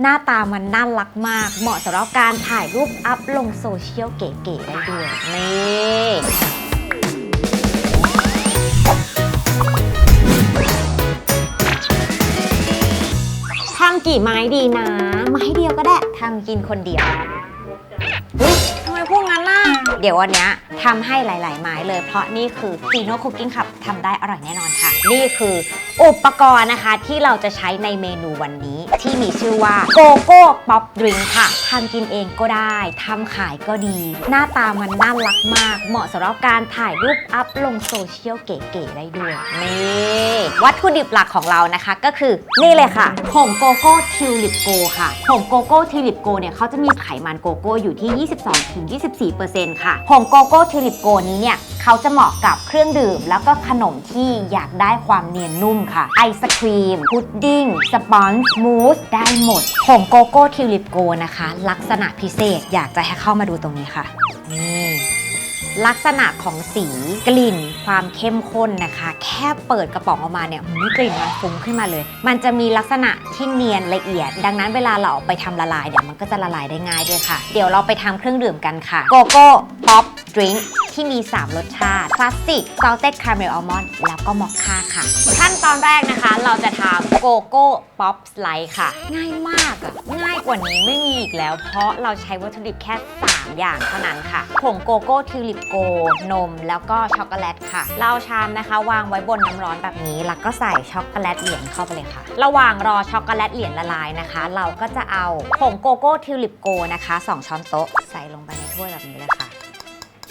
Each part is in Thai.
หน้าตามันน่ารักมาก เหมาะสำหรับการถ่ายรูปอัพลงโซเชียลเก๋ๆได้ด้วย นี่ ทำกี่ไม้ดีนะ ไม้เดียวก็ได้ทำกินคนเดียวอุ๊ยทำไมพูดงั้นน่ะ เดี๋ยววันนี้ทำให้หลาย ๆ ไม้เลย เพราะนี่คือฟีโนคุกกิ้งคับทำได้อร่อยแน่นอนค่ะ นี่คืออุปกรณ์นะคะที่เราจะใช้ในเมนูวันนี้ ที่มีชื่อว่าโกโก้ป๊อปดริงค่ะทำกินเองก็ได้ทำขายก็ดี หน้าตามันน่ารักมาก เหมาะสำหรับการถ่ายรูปอัพลงโซเชียลเก๋ๆได้ด้วยนี่วัตถุดิบหลักของเรานะคะก็คือนี่เลยค่ะผงโกโก้ทิวลิปโกค่ะผงโกโก้ทิวลิปโกเนี่ยเขาจะมีไขมันโกโก้อยู่ที่ 22-24%ค่ะผงโกโก้ทิลิปโกนี้เนี่ยเขาจะเหมาะกับเครื่องดื่ม แล้วก็ขนมที่อยากได้ความเนียนนุ่มค่ะ ไอศครีม พุดดิ้ง สปอนจ์มูส ได้หมดผงโกโก้ทิลิปโกนะคะ ลักษณะพิเศษอยากจะให้เข้ามาดูตรงนี้ค่ะนี่ ลักษณะของสีกลิ่น ความเข้มข้นนะคะ แค่เปิดกระป๋องออกมาเนี่ยหืมกลิ่นมันฟุ้งขึ้นมาเลย มันจะมีลักษณะที่เนียนละเอียด ดังนั้นเวลาเราเอาไปทำละลายเดี๋ยวมันก็จะละลายได้ง่ายด้วยค่ะ เดี๋ยวเราไปทำเครื่องดื่มกันค่ะโกโก้ป๊อปดริงที่มี 3 รสชาติคลาสสิกซอลเต็ดคาราเมลอัลมอนด์แล้วก็มอคค่าค่ะ ขั้นตอนแรกนะคะ เราจะทำโกโก้ป๊อปสไลด์ค่ะ ง่ายมากอะง่ายก ว่านี้ไม่มีอีกแล้ว เพราะเราใช้วัตถุดิบแค่ 3 อย่างเท่านั้นค่ะผงโกโก้ทิวลิปโก นม แล้วก็ช็อกโกแลตค่ะ เราชามนะคะ วางไว้บนน้ำร้อนแบบนี้ แล้วก็ใส่ช็อกโกแลตเหรียญเข้าไปเลยค่ะ ระหว่างรอช็อกโกแลตเหรียญละลายนะคะ เราก็จะเอาผงโกโก้ทิวลิปโกนะคะ 2 ช้อนโต๊ะใส่ลงไปในถ้วยแบบนี้เลยค่ะ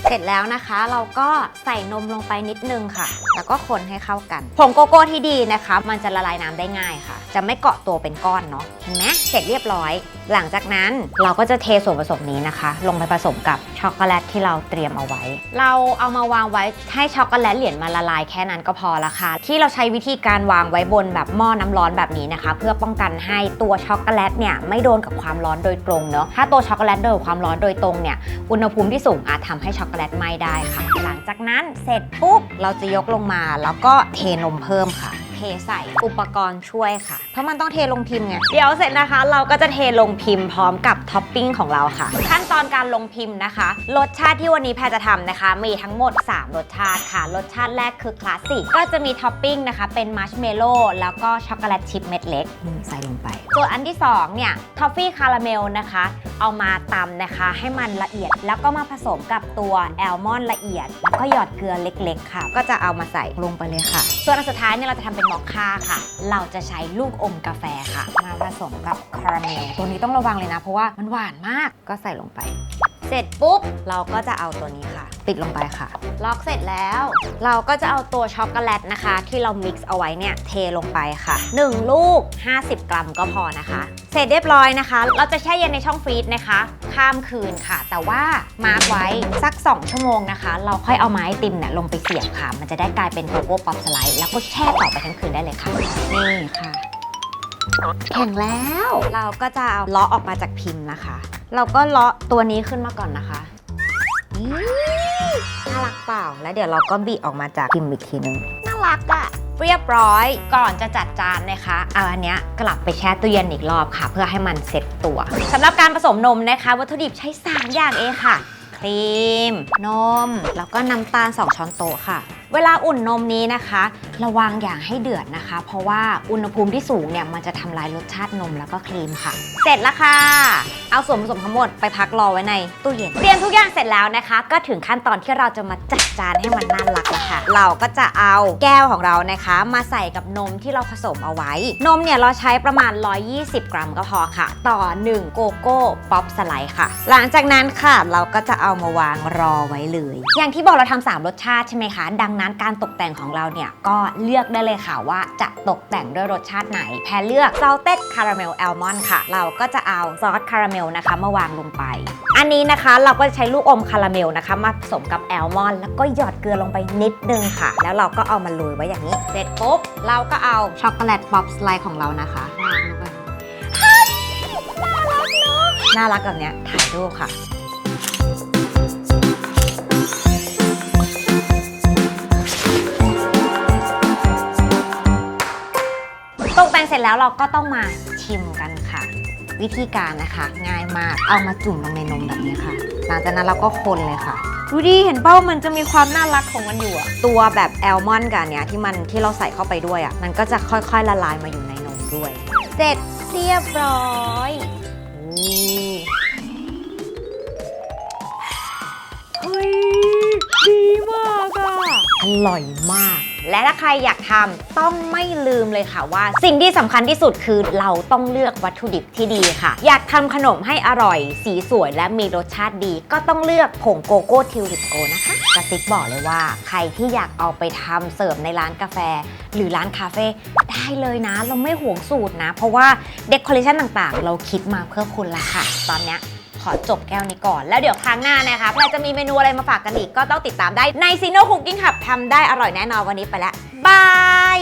เสร็จแล้วนะคะ เราก็ใส่นมลงไปนิดนึงค่ะ แล้วก็คนให้เข้ากัน ผงโกโก้ที่ดีนะคะ มันจะละลายน้ำได้ง่ายค่ะ จะไม่เกาะตัวเป็นก้อนเนาะเห็นไหมเสร็จเรียบร้อย หลังจากนั้นเราก็จะเทส่วนผสมนี้นะคะ ลงไปผสมกับช็อกโกแลตที่เราเตรียมเอาไว้ เราเอามาวางไว้ให้ช็อกโกแลตเหรียญมาละลายแค่นั้นก็พอละค่ะ ที่เราใช้วิธีการวางไว้บนแบบหม้อน้ำร้อนแบบนี้นะคะ เพื่อป้องกันให้ตัวช็อกโกแลตเนี่ยไม่โดนกับความร้อนโดยตรงเนาะถ้าตัวช็อกโกแลตโดนความร้อนโดยตรงเนี่ยอุณหภูมิที่สูงอาจทำให้ช็อกโกแลตไหม้ได้ค่ะ หลังจากนั้นเสร็จปุ๊บเราจะยกลงมาแล้วก็เทนมเพิ่มค่ะ ใส่อุปกรณ์ช่วยค่ะ เพราะมันต้องเทลงพิมพ์ไง เดี๋ยวเสร็จนะคะ เราก็จะเทลงพิมพ์พร้อมกับท็อปปิ้งของเราค่ะ ขั้นตอนการลงพิมพ์นะคะ รสชาติที่วันนี้แพรจะทำนะคะ มีทั้งหมด 3 รสชาติค่ะ รสชาติแรกคือคลาสสิก ก็จะมีท็อปปิ้งนะคะ เป็นมัชเมลโล่แล้วก็ช็อกโกแลตชิพเม็ดเล็กนี่ใส่ลงไป ส่วนอันที่2เนี่ยทอฟฟี่คาราเมลนะคะ เอามาตำนะคะ ให้มันละเอียด แล้วก็มาผสมกับตัวแอลมอนด์ละเอียด แล้วก็หยอดเกลือเล็ก ๆ ค่ะ ก็จะเอามาใส่ลงไปเลยค่ะ ส่วนอันสุดท้ายเนี่ยเราจะทำเป็นมอคค่าค่ะ เราจะใช้ลูกอมกาแฟค่ะ มาผสมกับคาราเมล ตัวนี้ต้องระวังเลยนะ เพราะว่ามันหวานมาก ก็ใส่ลงไป เสร็จปุ๊บ เราก็จะเอาตัวนี้ค่ะ ปิดลงไปค่ะ ล็อกเสร็จแล้ว เราก็จะเอาตัวช็อกโกแลตนะคะ ที่เรามิกซ์เอาไว้เนี่ยเทลงไปค่ะ 1 ลูก 50 กรัมก็พอนะคะ เสร็จเรียบร้อยนะคะ เราจะแช่เย็นในช่องฟรีซนะคะ ข้ามคืนค่ะ แต่ว่ามาร์กไว้สัก 2 ชั่วโมงนะคะ เราค่อยเอาไม้ติมเนี่ยลงไปเสียบค่ะ มันจะได้กลายเป็นโกโก้ป๊อปสไลด์แล้วก็แช่ต่อไปทั้งคืนได้เลยค่ะ นี่ค่ะ แข็งแล้ว เราก็จะเอาเลาะออกมาจากพิมพ์นะคะ เราก็เลาะตัวนี้ขึ้นมาก่อนนะคะนี่น่ารักเปล่า แล้วเดี๋ยวเราก็บีออกมาจากพิมพ์อีกทีนึงน่ารักอะ เรียบร้อยก่อนจะจัดจานนะคะเอาอันเนี้ยกลับไปแช่ตู้เย็นอีกรอบค่ะ เพื่อให้มันเซ็ตตัวสำหรับการผสมนมนะคะ วัตถุดิบใช้ 3 อย่างเองค่ะ ครีม นม แล้วก็น้ำตาล 2 ช้อนโต๊ะค่ะ เวลาอุ่นนมนี้นะคะ ระวังอย่างให้เดือดนะคะ เพราะว่าอุณหภูมิที่สูงเนี่ยมันจะทำลายรสชาตินมแล้วก็ครีมค่ะ เสร็จแล้วค่ะ เอาส่วนผสมทั้งหมดไปพักรอไว้ในตู้เย็นเตรียมทุกอย่างเสร็จแล้วนะคะ ก็ถึงขั้นตอนที่เราจะมาจัดจานให้มันน่ารักแล้วค่ะ เราก็จะเอาแก้วของเรานะคะ มาใส่กับนมที่เราผสมเอาไว้ นมเนี่ยเราใช้ประมาณ 120 กรัมก็พอค่ะ ต่อ 1 โกโก้ป๊อปสไลด์ค่ะ หลังจากนั้นค่ะเราก็จะเอามาวางรอไว้เลย อย่างที่บอกเราทำสามรสชาติใช่ไหมคะดังนั้นการตกแต่งของเราเนี่ยก็เลือกได้เลยค่ะว่าจะตกแต่งด้วยรสชาติไหน แพรเลือก salted caramel almond ค่ะ เราก็จะเอาซอสคาราเมลนะคะมาวางลงไป อันนี้นะคะเราก็จะใช้ลูกอมคาราเมลนะคะ มาผสมกับแอลมอนด์แล้วก็หยอดเกลือลงไปนิดนึงค่ะ แล้วเราก็เอามาโรยไว้อย่างนี้ เสร็จปุ๊บเราก็เอาช็อกโกแลตป๊อปสไลด์ของเรานะคะวางลงไปเฮ้ยน่ารักเนอะน่ารักแบบเนี้ยถ่ายรูปค่ะ จแล้วเราก็ต้องมาชิมกันค่ะ วิธีการนะคะ ง่ายมากเอามาจุ่มลงในนมแบบนี้ค่ะ หลังจากนั้นเราก็คนเลยค่ะดูดิเห็นเป้ามันจะมีความน่ารักของมันอยู่อะตัวแบบแอลมอนกับอันเนี้ยที่มันที่เราใส่เข้าไปด้วยอะมันก็จะค่อยๆละลายมาอยู่ในนมด้วย เสร็จเรียบร้อยนี่เฮ้ยดีมากอะอร่อยมาก และถ้าใครอยากทำต้องไม่ลืมเลยค่ะว่า สิ่งที่สำคัญที่สุดคือเราต้องเลือกวัตถุดิบที่ดีค่ะ อยากทำขนมให้อร่อย สีสวยและมีรสชาติดี ก็ต้องเลือกผงโกโก้ทิวลิปโกนะคะกระซิบบอกเลยว่า ใครที่อยากเอาไปทำเสิร์ฟในร้านกาแฟ หรือร้านคาเฟ่ได้เลยนะ เราไม่หวงสูตรนะ เพราะว่าเดคอเรชันต่างๆ เราคิดมาเพื่อคุณละค่ะ ตอนเนี้ย ขอจบแก้วนี้ก่อน แล้วเดี๋ยวครั้งหน้านะคะแพรจะมีเมนูอะไรมาฝากกันอีกก็ต้องติดตามได้ในซีโนคุกกิ้งขับทำได้อร่อยแน่นอนวันนี้ไปแล้วบาย